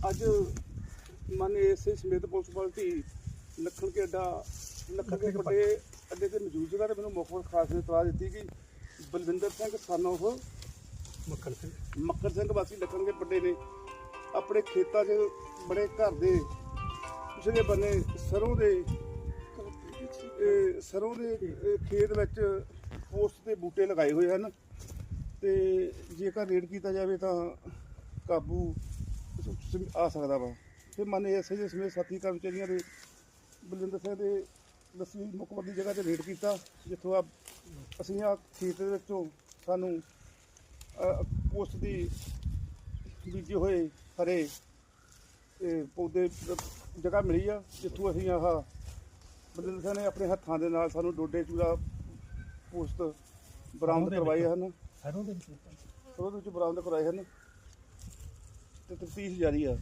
ਅੱਜ ਮਾਨਯ ਐਸਏ ਸਮੇਤ ਪੁਲਿਸ ਪਾਰਟੀ ਲੱਖਣ ਕੇ ਅੱਡਾ ਲੱਖਣ ਕੇ ਪੱਟੇ ਅੱਡੇ ਤੇ ਮੌਜੂਦ ਸੀਗਾ ਤੇ ਮੈਨੂੰ ਮੰਤਰੀ ਖਾਸ ਨੇ ਇਤਲਾਹ ਦਿੱਤੀ ਕਿ ਬਲਵਿੰਦਰ ਸਿੰਘ ਸਨ of ਮੱਖਣ ਸਿੰਘ। ਮੱਕਰ ਸਿੰਘ ਵਾਸੀ ਲੱਖਣ ਕੇ ਪੱਡੇ ਨੇ। ਆਪਣੇ ਖੇਤਾਂ 'ਚ ਬੜੇ ਘਰ ਦੇ ਪਿਛਲੇ ਬੰਨੇ ਸਰੋਂ ਦੇ ਸਰੋਂ ਦੇ ਖੇਤ ਵਿੱਚ ਪੋਸਟ ਤੇ ਬੂਟੇ ਲਗਾਏ ਹੋਏ ਹਨ ਤੇ ਜੇਕਰ ਰੇਡ ਕੀਤਾ ਜਾਵੇ ਤਾਂ ਕਾਬੂ ਸ- ਆ ਸਕਦਾ ਵਾ। ਤੇ ਮਨ ਐਸੇ ਦੇ ਸਮੇਤ ਸਾਥੀ ਕਰਮਚਾਰੀਆਂ ਦੇ ਬਲਵਿੰਦਰ ਸਿੰਘ ਦੇ ਦੱਸੀ ਮੁਕਮਲ ਦੀ ਜਗ੍ਹਾ ਤੇ ਰੇਡ ਕੀਤਾ ਜਿੱਥੋਂ ਆ ਅਸੀਂ ਆ ਖੇਤ ਦੇ ਵਿੱਚੋਂ ਸਾਨੂੰ ਪੋਸਟ ਦੀ ਬੀਜੇ ਹੋਏ ਹਰੇ ਪੌਦੇ ਜਗ੍ਹਾ ਮਿਲੀ ਆ ਜਿੱਥੋਂ ਅਸੀਂ ਆਹ ਬਲਵਿੰਦਰ ਸਿੰਘ ਨੇ ਆਪਣੇ ਹੱਥਾਂ ਦੇ ਨਾਲ ਸਾਨੂੰ ਡੋਡੇ ਚੂੜਾ ਪੋਸਟ ਬਰਾਮਦ ਕਰਵਾਏ ਹਨ। ਸਰੋਂ ਦੇ ਵਿੱਚ ਉਹਦੇ ਵਿੱਚ ਬਰਾਮਦ ਕਰਵਾਏ ਹਨ। ਤੇ ਤਫਤੀਸ਼ ਜਾਰੀ ਆ।